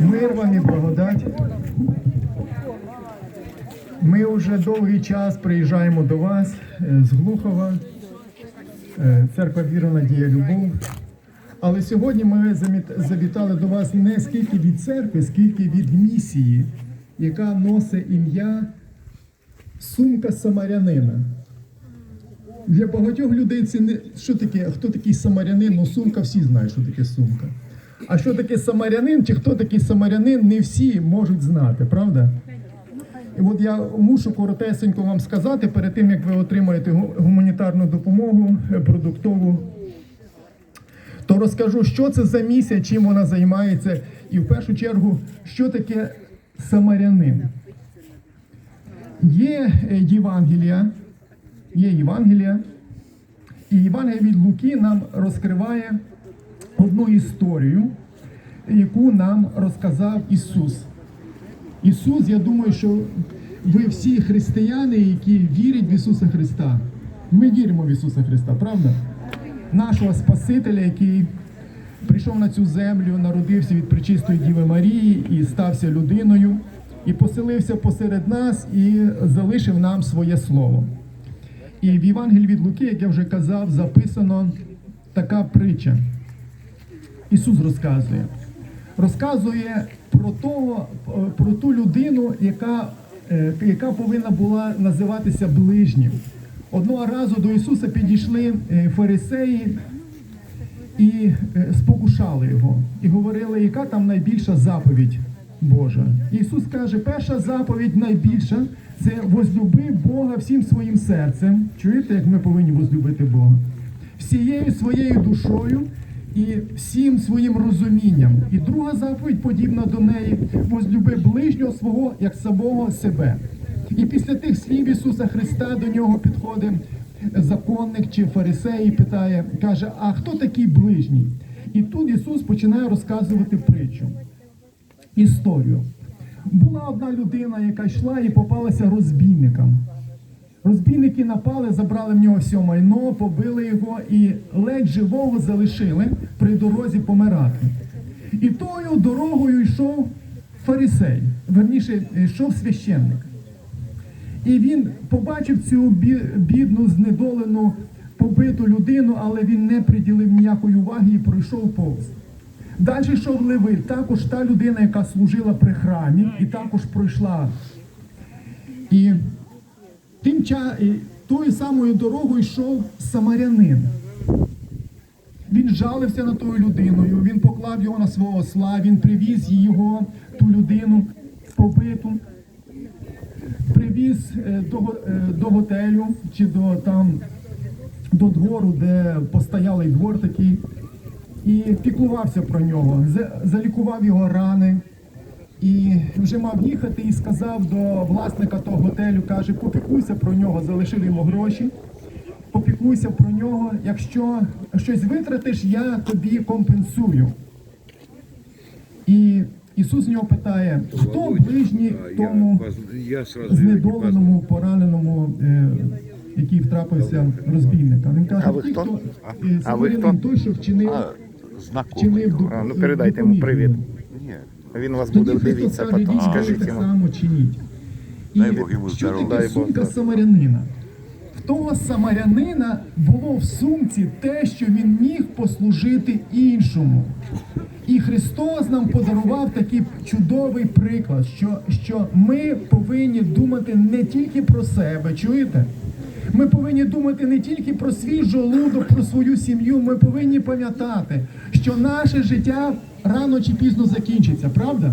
Мир вам і благодать. Ми вже довгий час приїжджаємо до вас е, з Глухова, е, церква Віра, Надія, Любов. Але сьогодні ми завітали до вас не скільки від церкви, скільки від місії, яка носить ім'я Сумка Самарянина. Для багатьох людей це не що таке, хто такий самарянин, ну сумка всі знають, що таке сумка. А що таке самарянин, чи хто такий самарянин, не всі можуть знати, правда? І от я мушу коротесенько вам сказати перед тим, як ви отримаєте гуманітарну допомогу е, продуктову, то розкажу, що це за місія, чим вона займається, і в першу чергу, що таке самарянин. Є е, Євангелія, є Євангелія, і Євангелія від Луки нам розкриває одну історію, яку нам розказав Ісус. Ісус, я думаю, що ви всі християни, які вірять в Ісуса Христа. Ми віримо в Ісуса Христа, правда? Нашого Спасителя, який прийшов на цю землю, народився від пречистої Діви Марії і стався людиною, і поселився посеред нас і залишив нам своє слово. І в Євангелії від Луки, як я вже казав, записано така притча. Ісус розказує. Розказує про того, про ту людину, яка, е, яка повинна була називатися ближнім. Одного разу до Ісуса підійшли е, фарисеї і е, спокушали його, і говорили, яка там найбільша заповідь Божа. Ісус каже, перша заповідь найбільша це возлюби Бога всім своїм серцем. Чуєте, як ми повинні возлюбити Бога? Всією своєю душою і всім своїм розумінням. І друга заповідь подібна до неї: возлюби ближнього свого як самого себе. І після тих слів Ісуса Христа до нього підходить законник чи фарисей і питає, каже: А хто такий ближній? І тут Ісус починає розказувати притчу, історію. Була одна людина, яка йшла і попалася розбійникам. Розбійники напали, забрали в нього все майно, побили його і ледь живого залишили при дорозі помирати. І тою дорогою йшов фарисей, верніше йшов священник. І він побачив цю бідну, знедолену, побиту людину, але він не приділив ніякої уваги і пройшов повз. Далі йшов Левит, також та людина, яка служила при храмі, і також пройшла. І тим ча... тою самою дорогою йшов самарянин. Він жалився над тою людиною, він поклав його на свого осла, він привіз його, ту людину побиту, привіз е, до, е, до готелю чи до там до двору, де постоялий двор такий, і піклувався про нього, залікував його рани. І вже мав їхати і сказав до власника того готелю, каже, попікуйся про нього, залишили йому гроші, попікуйся про нього. Якщо щось витратиш, я тобі компенсую. І Ісус з нього питає, хто ближній тому знедоленому, пораненому, е, який втрапився розбійника. Він каже, А ви «Ті, хто? е, А ви хто? той, що вчинив, А, вчинив А, ну передайте йому привіт. Йому». Він вас буде дивитися потім. Скажіть так йому. само чиніть. І Дай Бог йому що здоров'я. Дай Бог, сумка так. самарянина? В того самарянина було в сумці те, що він міг послужити іншому. І Христос нам подарував такий чудовий приклад, що, що ми повинні думати не тільки про себе, чуєте? Ми повинні думати не тільки про свій жолудок, про свою сім'ю. Ми повинні пам'ятати, що наше життя рано чи пізно закінчиться, правда?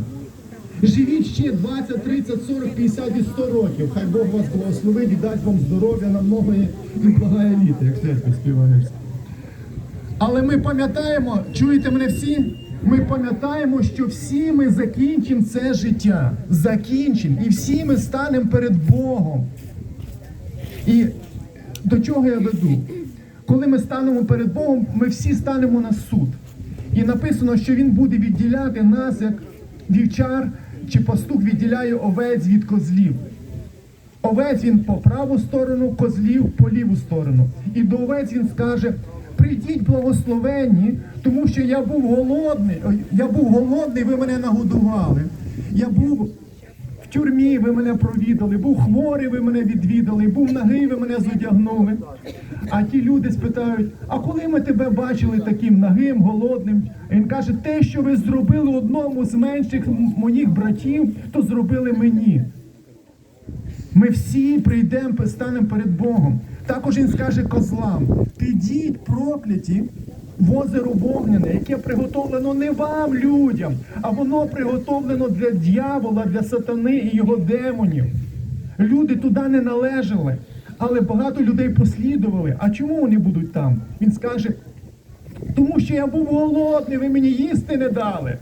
Живіть ще 20, 30, 40, 50 і 100 років. Хай Бог вас благословить і дасть вам здоров'я на многое і благає літо, як церква співаєш. Але ми пам'ятаємо, чуєте мене всі? Ми пам'ятаємо, що всі ми закінчимо це життя. Закінчимо. І всі ми станемо перед Богом. І до чого я веду? Коли ми станемо перед Богом, ми всі станемо на суд. І написано, що Він буде відділяти нас, як вівчар чи пастух відділяє овець від козлів. Овець він по праву сторону, козлів по ліву сторону. І до овець він скаже: Прийдіть благословенні, тому що я був голодний. Я був голодний, ви мене нагодували. Я був тюрмі, ви мене провідали, був хворий, ви мене відвідали, був нагий, ви мене зодягнули. А ті люди спитають: а коли ми тебе бачили таким нагим, голодним? Він каже, те, що ви зробили одному з менших моїх братів, то зробили мені. Ми всі прийдемо, станемо перед Богом. Також він скаже козлам: підіть прокляті в озеро вогняне, яке приготовлено не вам, людям, а воно приготовлено для дьявола, для сатани і його демонів. Люди туди не належали, але багато людей послідували. А чому вони будуть там? Він скаже, тому що я був голодний, ви мені їсти не дали.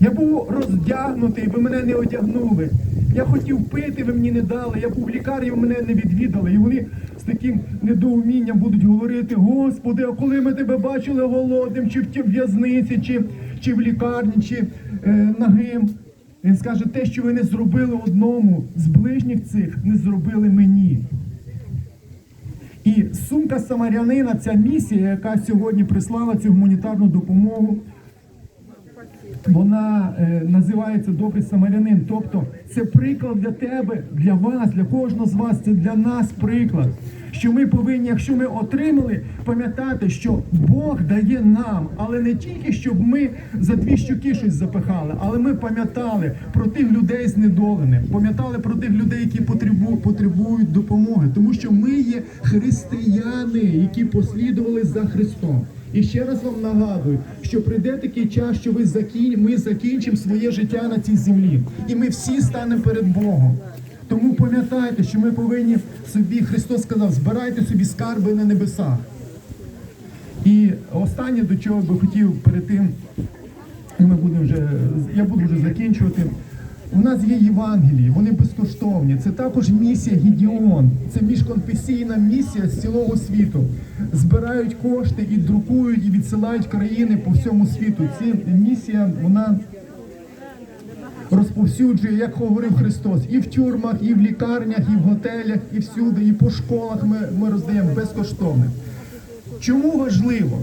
Я був роздягнутий, ви мене не одягнули. Я хотів пити, ви мені не дали. Я був ви мене не відвідали. І вони з таким недоумінням будуть говорити: Господи, а коли ми тебе бачили голодним, чи в в'язниці, чи, чи в лікарні, чи е, нагим. Він скаже, те, що ви не зробили одному з ближніх цих, не зробили мені. І сумка самарянина, ця місія, яка сьогодні прислала цю гуманітарну допомогу, вона е, називається добрий самарянин. Тобто це приклад для тебе, для вас, для кожного з вас. Це для нас приклад. Що ми повинні, якщо ми отримали, пам'ятати, що Бог дає нам, але не тільки щоб ми за дві щоки щось запихали, але ми пам'ятали про тих людей знедолених, пам'ятали про тих людей, які потребу- потребують допомоги, тому що ми є християни, які послідували за Христом. І ще раз вам нагадую, що прийде такий час, що ви закін... ми закінчимо своє життя на цій землі, і ми всі станемо перед Богом. Тому пам'ятайте, що ми повинні собі, Христос сказав, збирайте собі скарби на небесах. І останнє, до чого би хотів перед тим, ми будемо вже, я буду вже закінчувати. У нас є Євангелії, вони безкоштовні. Це також місія Гідіон. Це міжконфесійна місія з цілого світу. Збирають кошти і друкують, і відсилають країни по всьому світу. Ці місія, вона розповсюджує, як говорив Христос, і в тюрмах, і в лікарнях, і в готелях, і всюди, і по школах ми, ми роздаємо безкоштовно. Чому важливо?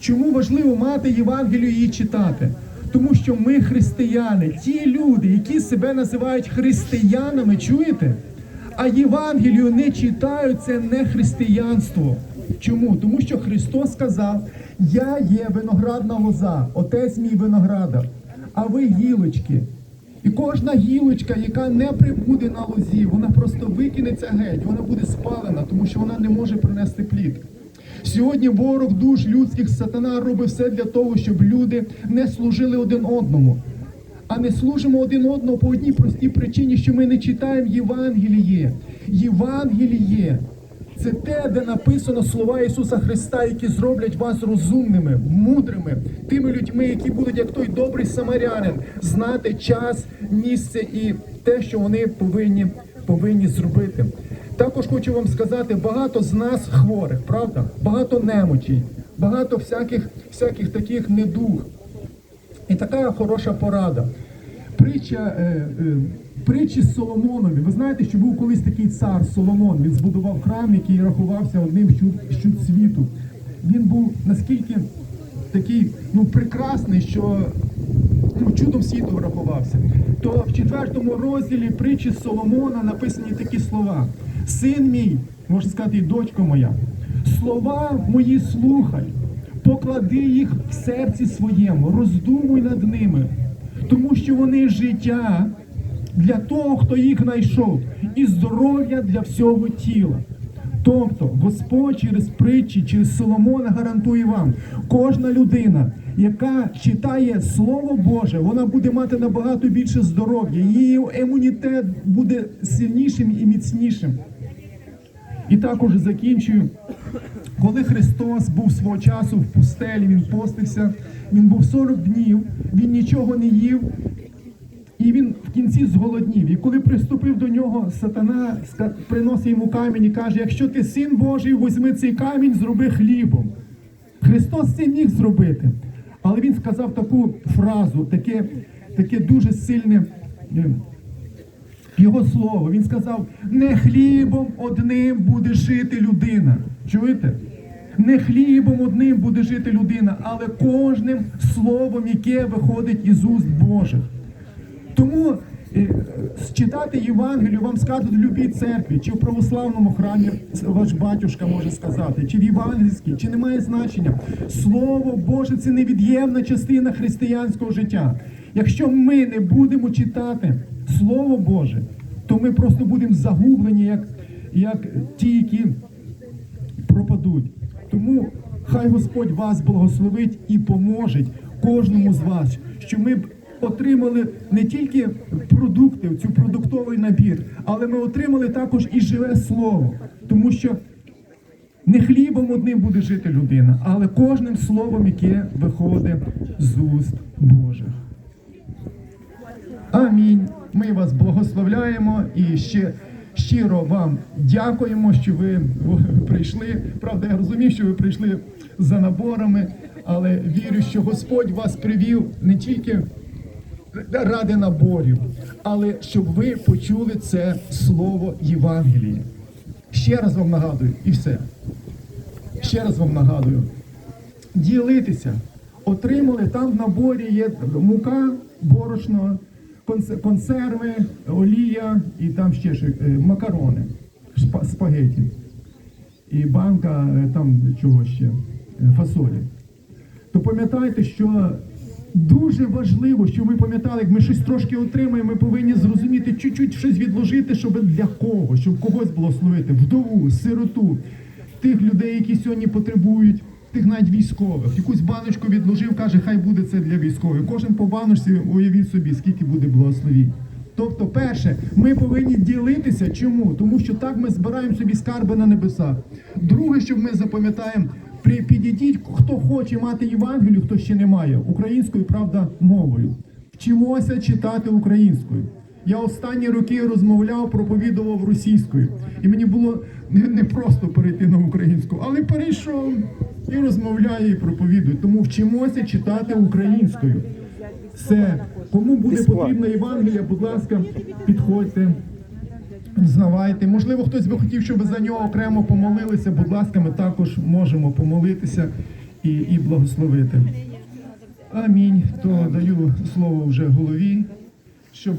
Чому важливо мати Євангелію і читати? Тому що ми християни, ті люди, які себе називають християнами, чуєте? А Євангелію не читають, це не християнство. Чому? Тому що Христос сказав: Я є виноградна лоза, отець мій виноградар, а ви гілочки. І кожна гілочка, яка не прибуде на лозі, вона просто викинеться геть, вона буде спалена, тому що вона не може принести плід. Сьогодні ворог душ людських сатана робить все для того, щоб люди не служили один одному. А не служимо один одному по одній простій причині, що ми не читаємо Євангеліє. Євангеліє це те, де написано слова Ісуса Христа, які зроблять вас розумними, мудрими, тими людьми, які будуть, як той добрий самарянин, знати час, місце і те, що вони повинні, повинні зробити. Також хочу вам сказати, багато з нас хворих, правда? Багато немочей, багато всяких, всяких таких недуг. І така хороша порада. Притча, е, е, притчі Соломонові. Ви знаєте, що був колись такий цар Соломон. Він збудував храм, який рахувався одним з чуд, світу. Він був наскільки такий ну, прекрасний, що чудом світу рахувався. То в четвертому розділі притчі Соломона написані такі слова: Син мій, можна сказати, дочко моя, слова мої слухай, поклади їх в серці своєму, роздумуй над ними, тому що вони життя для того, хто їх знайшов, і здоров'я для всього тіла. Тобто Господь через притчі, через Соломона гарантує вам, кожна людина, яка читає Слово Боже, вона буде мати набагато більше здоров'я, її імунітет буде сильнішим і міцнішим. І також закінчую. Коли Христос був свого часу в пустелі, він постився, він був 40 днів, він нічого не їв, і він в кінці зголоднів. І коли приступив до нього, сатана приносить йому камінь і каже: якщо ти син Божий, візьми цей камінь, зроби хлібом. Христос це міг зробити. Але він сказав таку фразу, таке, таке дуже сильне е, його слово. Він сказав: не хлібом одним буде жити людина. Чуєте? Не хлібом одним буде жити людина, але кожним словом, яке виходить із уст Божих. Читати Євангелію вам скажуть в любій церкві, чи в православному храмі ваш батюшка може сказати, чи в євангельській, чи немає значення. Слово Боже це невід'ємна частина християнського життя. Якщо ми не будемо читати Слово Боже, то ми просто будемо загублені, як, як ті, які пропадуть. Тому хай Господь вас благословить і поможе кожному з вас, що ми отримали не тільки продукти, цю продуктовий набір, але ми отримали також і живе слово, тому що не хлібом одним буде жити людина, але кожним словом, яке виходить з уст Божих. Амінь. Ми вас благословляємо і ще щиро вам дякуємо, що ви прийшли. Правда, я розумію, що ви прийшли за наборами, але вірю, що Господь вас привів не тільки ради наборів, але щоб ви почули це слово Євангелії. Ще раз вам нагадую, і все. Ще раз вам нагадую ділитися. Отримали там в наборі є мука, борошно, консерви, олія і там ще що, е, макарони, спагеті. І банка е, там чого ще, е, фасолі. То пам'ятайте, що дуже важливо, що ми пам'ятали, як ми щось трошки отримаємо, ми повинні зрозуміти, чуть-чуть щось відложити, щоб для кого, щоб когось благословити, вдову, сироту, тих людей, які сьогодні потребують, тих навіть військових. Якусь баночку відложив, каже, хай буде це для військових. Кожен по баночці уявіть собі, скільки буде благословінь. Тобто, перше, ми повинні ділитися. Чому? Тому що так ми збираємо собі скарби на небесах. Друге, що ми запам'ятаємо, підійдіть, хто хоче мати Євангелію, хто ще не має, українською, правда, мовою. Вчимося читати українською. Я останні роки розмовляв, проповідував російською. І мені було не, не просто перейти на українську, але перейшов і розмовляю, і проповідую. Тому вчимося читати українською. Все, кому буде потрібна Євангелія, будь ласка, підходьте. Знавайте. Можливо, хтось би хотів, щоб за нього окремо помолилися. Будь ласка, ми також можемо помолитися і, і благословити. Амінь. То даю слово вже голові, щоб